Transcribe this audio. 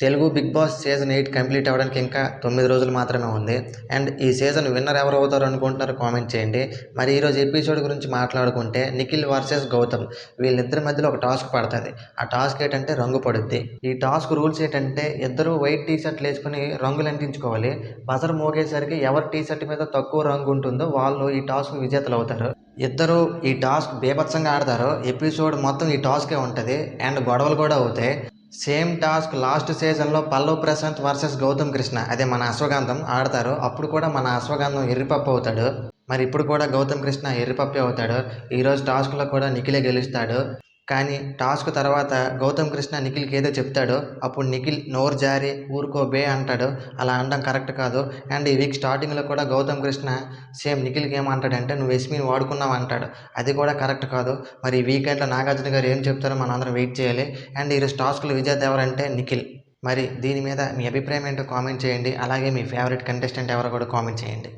Telugu Bigg Boss season eight complete అవ్వడానికి ఇంకా తొమ్మిది రోజులు మాత్రమే ఉంది. అండ్ ఈ సీజన్ విన్నర్ ఎవరు అవుతారు అనుకుంటున్నారు కామెంట్ చేయండి. మరి ఈరోజు ఎపిసోడ్ గురించి మాట్లాడుకుంటే నిఖిల్ వర్సెస్ గౌతమ్ వీళ్ళిద్దరి మధ్యలో ఒక టాస్క్ పడుతుంది. ఆ టాస్క్ ఏంటంటే రంగు పడుద్ది. ఈ టాస్క్ రూల్స్ ఏంటంటే ఇద్దరు వైట్ టీ షర్ట్లు వేసుకుని రంగులు అంటించుకోవాలి. బజర్ మోగేసరికి ఎవరి టీ షర్ట్ మీద తక్కువ రంగు ఉంటుందో వాళ్ళు ఈ టాస్క్ విజేతలు అవుతారు. ఇద్దరు ఈ టాస్క్ బీభత్సంగా ఆడతారు. ఎపిసోడ్ మొత్తం ఈ టాస్కే ఉంటుంది. అండ్ గొడవలు కూడా అవుతాయి. సేమ్ టాస్క్ లాస్ట్ సీజన్లో పల్లవ్ ప్రశాంత్ వర్సెస్ గౌతమ్ కృష్ణ. అదే మన అశ్వగంధం ఆడతారు. అప్పుడు కూడా మన అశ్వగాంధం ఎర్రిపప్పు అవుతాడు. మరి ఇప్పుడు కూడా గౌతమ్ కృష్ణ ఎర్రిపప్పే అవుతాడు. ఈరోజు టాస్క్లో కూడా నిఖిలే గెలుస్తాడు. కానీ టాస్క్ తర్వాత గౌతమ్ కృష్ణ నిఖిల్కి ఏదో చెప్తాడు అప్పుడు నిఖిల్ నోరు జారి ఊరుకో బే అంటాడు అలా అనడం కరెక్ట్ కాదు. అండ్ ఈ వీక్ స్టార్టింగ్లో కూడా గౌతమ్ కృష్ణ సేమ్ నిఖిల్కి ఏమంటాడంటే నువ్వు ఎస్మిని వాడుకున్నావు అంటాడు. అది కూడా కరెక్ట్ కాదు. మరి ఈ వీకెండ్లో నాగార్జున గారు ఏం చెప్తారో మనం అందరం వెయిట్ చేయాలి. అండ్ ఈరోజు టాస్క్లో విజేత ఎవరంటే నిఖిల్. మరి దీని మీద మీ అభిప్రాయం ఏంటో కామెంట్ చేయండి. అలాగే మీ ఫేవరెట్ కంటెస్టెంట్ ఎవరో కూడా కామెంట్ చేయండి.